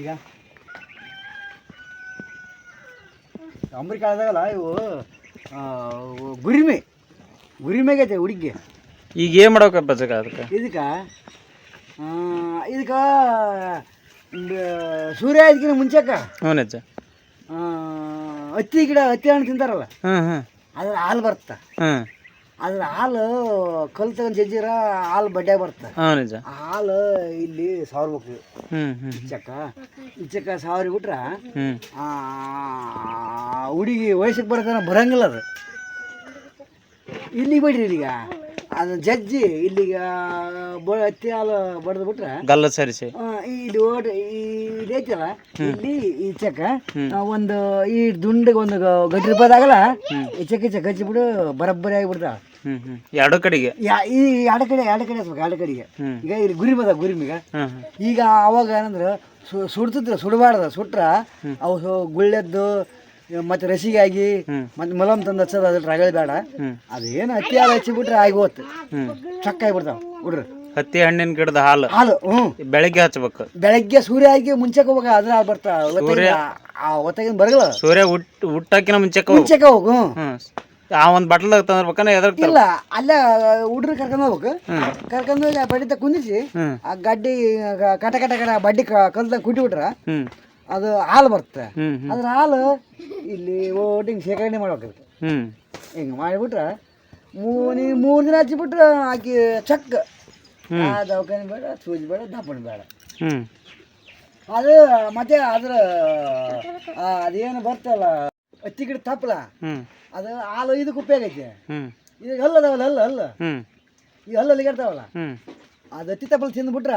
ಈಗ? ಅಂಬ್ರಿ ಕಾಲದಾಗಲ್ಲ ಇವು ಗುರಿಮೆ. ಗುರಿಮೆಗೈತೆ ಹುಡುಗಿ. ಈಗ ಏನು ಮಾಡೋಕಪ್ಪ ಅದಕ್ಕೆ? ಇದಕ್ಕೆ ಇದಕ್ಕೆ ಸೂರ್ಯ ಇದಕ್ಕಿಂತ ಮುಂಚೆಕ ಹ್ಞೂ ಹತ್ತಿ ಗಿಡ ಹತ್ತಿ ಹಣ್ಣು ತಿಂತಾರಲ್ಲ ಹ್ಞೂ ಹ್ಞೂ ಅದ್ರ ಹಾಲು ಬರುತ್ತೆ? ಹ್ಞೂ ಅದ್ರ ಹಾಲು ಕಲ್ ತಗೊಂಡು ಜಜ್ಜಿರ ಹಾಲು ಬಡ್ಡೆ ಬರ್ತದೆ ನಿಜ. ಹಾಲು ಇಲ್ಲಿ ಸಾವ್ರಬೇಕು ಹ್ಞೂ ಹ್ಞೂ ಇಚ್ಚಕ್ಕ ಇಚ್ಚಕ್ಕ ಸಾವಿರ ಬಿಟ್ರೆ ಹ್ಞೂ ಹುಡುಗಿ ವಯಸ್ಸಿಗೆ ಬರೋತನ ಬರಂಗಿಲ್ಲ ಅದು. ಇಲ್ಲಿಗೆ ಬಿಡ್ರಿ ಇಲ್ಲಿಗ. ಅದು ಜಜ್ಜಿ ಇಲ್ಲಿಗ ಬ ಹತ್ತಿ ಹಾಲು ಬಡ್ದು ಬಿಟ್ರೆ ಗಲ್ಲ ಸರಿಸಿ. ಆ, ಇಲ್ಲಿ ಓಡ್ ಇಲ್ಲಿ ಐತಲ್ಲ ಇಲ್ಲಿ ಈ ಆ, ಒಂದು ಈ ದುಂಡಿಗೆ ಒಂದು ಗಟ್ಟಿ ರೂಪಾಯಿದಾಗಲ್ಲ ಈಚಕ್ಕ ಈಚೆ ಹಚ್ಚಿಬಿಡು ಬರಬ್ಬರಿ ಆಗಿಬಿಡ್ತಾವ ಎರಡು ಕಡೆಗೆ? ಯಾ ಈ ಎರಡು ಕಡೆ ಎರಡು ಕಡೆ ಹಚ್ಬೇಕು ಎರಡು ಕಡೆಗೆ. ಈಗ ಇಲ್ಲಿ ಗುರಿ ಬದ ಗುರಿಮಿಗ. ಹ್ಮ್ ಈಗ ಅವಾಗ ಏನಂದ್ರೆ ಸು ಸುಡ್ತಿದ್ರು ಸುಡಬಾರ್ದು ಸುಟ್ರ ಅವು ಸು- ಗುಳ್ಳೆದ್ದು ಮತ್ತೆ ರಸಿಗಾಗಿ ಹ್ಮ್. ಮತ್ತೆ ಮಲಮ್ ತಂದು ಹಚ್ಚೋದು ಅದ್ರ ರಗಳ ಬೇಡ. ಹ್ಞೂ ಅದೇನು ಹತ್ತಿ ಹಾಲು ಹಚ್ಚಿಬಿಟ್ರೆ ಆಗಿ ಹೋತ್. ಚಕ್ಕ ಆಗಿಬಿಡ್ತಾವ ಹುಡ್ರು ಹತ್ತಿ ಹಣ್ಣಿನ ಗಿಡದ ಹಾಲು? ಹಾಲು ಹ್ಞೂ. ಬೆಳಗ್ಗೆ ಹಚ್ಬೇಕು. ಬೆಳಗ್ಗೆ ಸೂರ್ಯ ಆಗಿ ಮುಂಚೆಗೆ ಹೋಗ ಅದ್ರ ಹಾಲು ಬರ್ತಾವ ಆ ಹೊತ್ತಾಗಿನ ಬರಗಲ್ಲ ಸೂರ್ಯ ಹುಟ್ ಹುಟ್ಟಾಕಿನ ಮುಂಚೆ ಹೋಗು. ಮುಂಚೆಗೆ ಹೋಗು ಹ್ಞೂ. ಆ ಒಂದು ತಂದಿರ್ಬೇಕನ್ನ ಎದಕ್ಕೆ ಇಲ್ಲ ಅಲ್ಲೇ ಹುಡ್ರು ಕರ್ಕೊಂಡು ಹೋಗ್ಬೇಕು. ಕರ್ಕೊಂಡು ಹೋಗಿ ಆ ಬಡ್ಡಿ ಕುಂದಿಸಿ ಆ ಗಡ್ಡಿ ಗ- ಕಟ ಕಟ ಕಟ ಬಡ್ಡಿ ಕಲ್ದಾಗ ಕುಟ್ಟಿ ಬಿಟ್ರೆ ಅದು ಹಾಲು ಬರುತ್ತೆ. ಅದ್ರ ಹಾಲು ಇಲ್ಲಿ ಓಟಿಂಗ್ ಶೇಖರಣೆ ಮಾಡ್ಬೇಕು. ಹ್ಞೂ ಹಿಂಗೆ ಮಾಡಿಬಿಟ್ರೆ ಮೂನಿ ಮೂರು ದಿನ ಹಚ್ಚಿಬಿಟ್ರೆ ಆಕಿ ಚಕ್. ಆ ದವಾಖಾನೆ ಬೇಡ ಸೂಜಿ ಬೇಡ ದಪ್ಪಣ ಬೇಡ. ಹ್ಞೂ ಅದು ಮತ್ತೆ ಅದ್ರ ಆ, ಅದೇನು ಬರ್ತಲ್ಲ ಹತ್ತಿ ಗಿಡ ತಪ್ಪಲ ಅದು ಹಾಲು ಇದಕ್ಕೆ ಉಪಯೋಗ ಐತೆ. ಈಗ ಹಲ್ಲು ಅದಾವಲ್ಲ ಹಲ್ಲು ಹಲ್ಲು. ಈಗ ಈ ಹಲ್ಲು ಅಲ್ಲಿಗಾಡ್ತಾವಲ್ಲ ಹ್ಞೂ ಅದು ಅತ್ತಿ ತಪ್ಪಲ್ ತಿಂದ್ಬಿಟ್ರ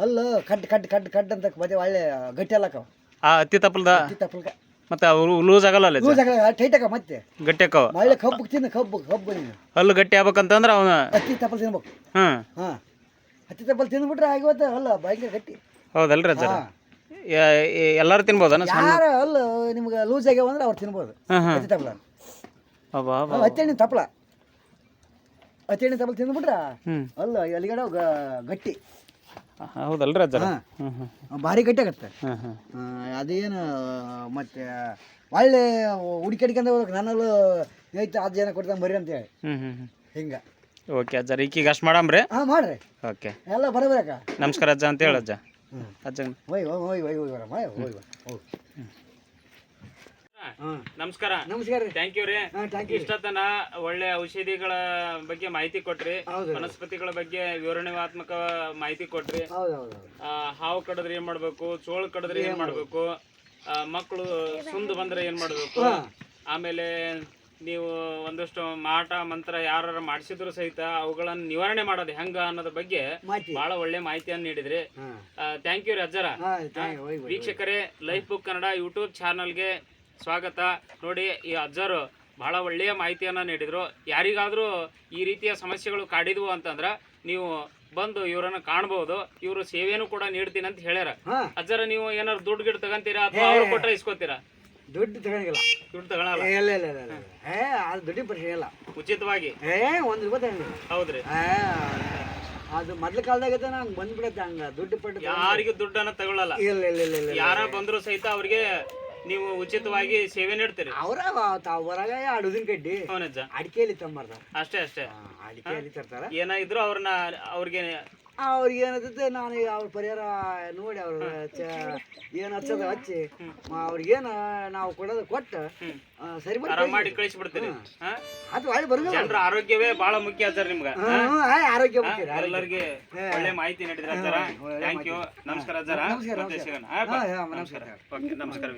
ಹಲ್ಲು ಕಟ್ ಕಟ್ ಕಟ್ ಕಟ್ ಅಂತ ಮತ್ತೆ ಒಳ್ಳೆ ಗಟ್ಟಿ ಅಲ್ಲಕ್ಕವ ಆ ಅತ್ತಿ ತಪ್ಪಲ್ದ? ಅತ್ತಿ ತಪ್ಪಲ್ಕ ಮತ್ತೆ ಅವರು ಲೂಸ್ ಆಗಲ್ಲ ಅಲ್ಲ ಲೂಸ್ ಆಗಲ್ಲ ಟೈಟ್ ಆಗ ಮತ್ತೆ. ಗಟ್ಟಿ ಅಕ್ಕವ ಒಳ್ಳೆ ಕಬ್ಬು ತಿಂದು ಕಬ್ಬು ಕಬ್ಬು ನೀನು. ಹಲ್ಲು ಗಟ್ಟಿ ಆಗ್ಬೇಕಂತಂದ್ರೆ ಅವನ ಅತ್ತಿ ತಪ್ಪಲ್ ತಿನ್ಬೇಕು. ಹಾಂ ಹಾಂ. ಅತ್ತಿ ತಪ್ಪಲ್ ತಿಂದ್ಬಿಟ್ರೆ ಆಗಿವತ್ತ ಅಲ್ಲ ಭಯಂಕರ ಗಟ್ಟಿ. ಹೌದಲ್ರಿ ಸರ್ ಎಲ್ಲರೂ ತಿನ್ಬೋದನ ಯಾರು ಅಲ್ಲ ನಿಮ್ಗೆ ಲೂಸ್ ಆಗ್ಯಾವ ಅಂದ್ರೆ ಅವ್ರು ತಿನ್ಬೋದು. ಅತ್ತಿ ತಪ್ಪಲ. ಅಬ್ಬಾ ಅಬ್ಬಾ ಹತ್ತಿ ಹಣ್ಣಿನ ತಪ್ಪಲ ಹತ್ತೆಣ್ಣೆ ತಪ್ಪಲ ತಿಂದ್ಬಿಟ್ರ? ಹ್ಞೂ ಅಲ್ಲ ಎಲ್ಲಿಗಡೆ ಗಟ್ಟಿ. ಹೌದಲ್ರಿ ಅಜ್ಜ ಹ್ಞೂ ಹ್ಞೂ ಭಾರಿ ಗಟ್ಟಿ ಆಗತ್ತೆ. ಅದೇನು ಮತ್ತೆ ಒಳ್ಳೆ ಹುಡುಕಿ ಹೋಗ್ಬೇಕು. ನನ್ನಲ್ಲೂ ಐತೆ ಅದು ಜನ ಕೊಡ್ತಾನೆ ಬರ್ರಿ ಅಂತ ಹೇಳಿ ಹಿಂಗ ಹ್ಞೂ ಹಿಂಗೆ. ಓಕೆ ಅಜ್ಜ ಈಗೀಗ ಅಷ್ಟು ಮಾಡಮ್ರಿ? ಹಾಂ ಮಾಡ್ರಿ. ಓಕೆ. ಎಲ್ಲ ಬರಬೇಕಾ ನಮಸ್ಕಾರ ಅಜ್ಜ ಅಂತ ಹೇಳ ಅಜ್ಜ. ಹ್ಞೂ ಅಜ್ಜ ಹೋಯ್ ಹೋಯ್ ಹೋಯ್ ಹೋಯ್ ಹೋಯ್ ಬರಮ್ಮ ಹೋಯ್ ಹೋಯ್ ಹಾಂ ನಮಸ್ಕಾರ. ನಮಸ್ಕಾರ ರೀ. ಥ್ಯಾಂಕ್ ಯು ರೀ. ಹಾಂ ಥ್ಯಾಂಕ್ ಯು ಇಷ್ಟತನ ಒಳ್ಳೆ ಔಷಧಿಗಳ ಬಗ್ಗೆ ಮಾಹಿತಿ ಕೊಟ್ರಿ. ಹೌದು. ವನಸ್ಪತಿಗಳ ಬಗ್ಗೆ ವಿವರಣಾತ್ಮಕ ಮಾಹಿತಿ ಕೊಟ್ರಿ. ಹೌದು ಹೌದು ಹೌದು. ಆ, ಹಾವು ಕಡದ್ರೆ ಏನ್ ಮಾಡ್ಬೇಕು? ಚೋಳ ಕಡದ್ರೆ ಏನ್ ಮಾಡ್ಬೇಕು? ಆ, ಮಕ್ಕಳು ಸುಂದ ಬಂದ್ರೆ ಏನ್ ಮಾಡ್ಬೇಕು? ಆಮೇಲೆ ನೀವು ಒಂದಷ್ಟು ಮಾಟ ಮಂತ್ರ ಯಾರು ಮಾಡಿಸಿದ್ರು ಸಹಿತ ಅವುಗಳನ್ನ ನಿವಾರಣೆ ಮಾಡೋದು ಹೆಂಗ ಅನ್ನೋದ್ರ ಬಗ್ಗೆ ಮಾಹಿತಿ. ಬಹಳ ಒಳ್ಳೆ ಮಾಹಿತಿಯನ್ನು ನೀಡಿದ್ರಿ. ಹಾಂ. ಥ್ಯಾಂಕ್ ಯು ರೀ ಅಜ್ಜರ. ಹಾಂ ಥ್ಯಾಂಕ್ ಹೋಯ್ ಹೋಯ್ ವೀಕ್ಷಕರೇ ಲೈಫ್ ಬುಕ್ ಕನ್ನಡ ಯೂಟ್ಯೂಬ್ ಚಾನಲ್ಗೆ ಸ್ವಾಗತ. ನೋಡಿ ಈ ಅಜ್ಜರು ಬಹಳ ಒಳ್ಳೆಯ ಮಾಹಿತಿಯನ್ನು ನೀಡಿದರು. ಯಾರಿಗಾದರೂ ಈ ರೀತಿಯ ಸಮಸ್ಯೆಗಳು ಕಾಡಿದ್ವು ಅಂತಂದ್ರೆ ನೀವು ಬಂದು ಇವರನ್ನು ಕಾಣಬಹುದು ಇವರು ಸೇವೆನೂ ಕೂಡ ನೀಡ್ತೀನಿ ಅಂತ ಹೇಳ್ಯಾರ. ಅಜ್ಜರ ನೀವು ಏನಾದ್ರು ದುಡ್ಡು ಗಿಡ ತಗಂತೀರಾ ಅಥವಾ ಅವ್ರು ಕೊಟ್ಟರೆ ಇಸ್ಕೋತೀರಾ? ದುಡ್ಡು ತಗೊಂಡಿಲ್ಲ ದುಡ್ಡು ತಗೊಳಲ್ಲ. ಇಲ್ಲ ಇಲ್ಲ ಇಲ್ಲ ಇಲ್ಲ. ಏ ಅದು ದುಡ್ಡಿನ ಪರಿಚಯ ಇಲ್ಲ. ಉಚಿತವಾಗಿ. ಏ ಒಂದು ರೂಪಾಯಿ ಹೌದ್ರಿ. ಅದು ಮೊದ್ಲ ಕಾಲದಾಗ ನಂಗೆ ಬಂದ್ಬಿಡತ್ತೆ ಹಂಗ. ದುಡ್ಡು ಪಟ್ಟು ಯಾರಿಗೂ ದುಡ್ಡನ್ನ ತಗೊಳ್ಳಲ್ಲ ಇಲ್ಲ ಇಲ್ಲ ಇಲ್ಲ ಇಲ್ಲ. ಯಾರ ಬಂದ್ರು ಸಹಿತ ಅವ್ರಿಗೆ ನೀವು ಉಚಿತವಾಗಿ ಸೇವೆ ನೀಡ್ತೀರಿ? ಅವರ ತಾವು ಹೊರಗ ಅಡುದಿನ ಕಡ್ಡಿ. ಅವನಜ್ಜ ಅಡಿಕೆಯಲ್ಲಿ ತಂಬಾರ್ದ? ಅಷ್ಟೇ ಅಷ್ಟೇ. ಅಡಿಕೆಯಲ್ಲಿ ತರ್ತಾರ? ಏನಾಗಿದ್ರು ಅವ್ರನ್ನ ಅವ್ರಿಗೆ ಅವ್ರಿಗೆ ಏನಂತೈತೆ ನಾನು ಈಗ ಅವ್ರ ಪರಿಹಾರ ನೋಡಿ ಅವ್ರ ಏನು ಹಚ್ಚದ ಹಚ್ಚಿ. ಅವ್ರಿಗೇನು ನಾವು ಕೊಡೋದು ಕೊಟ್ಟು ಸರಿ ಮಾಡಿ ಕಳಿಸ್ಬಿಡ್ತೀರಿ. ಹಾ? ಅದು ಒಳ್ಳೆ ಬರೋದು ಜನರ ಆರೋಗ್ಯವೇ ಬಹಳ ಮುಖ್ಯ ಸರ್ ನಿಮ್ಗ. ಆರೋಗ್ಯ ಮುಖ್ಯ ಎಲ್ಲರಿಗೆ ಒಳ್ಳೆ ಮಾಹಿತಿ ನೀಡಿದ್ರ ಥ್ಯಾಂಕ್ ಯು ನಮಸ್ಕಾರ ಸರ್ ನಮಸ್ಕಾರ, ನಮಸ್ಕಾರ. ಓಕೆ ನಮಸ್ಕಾರ.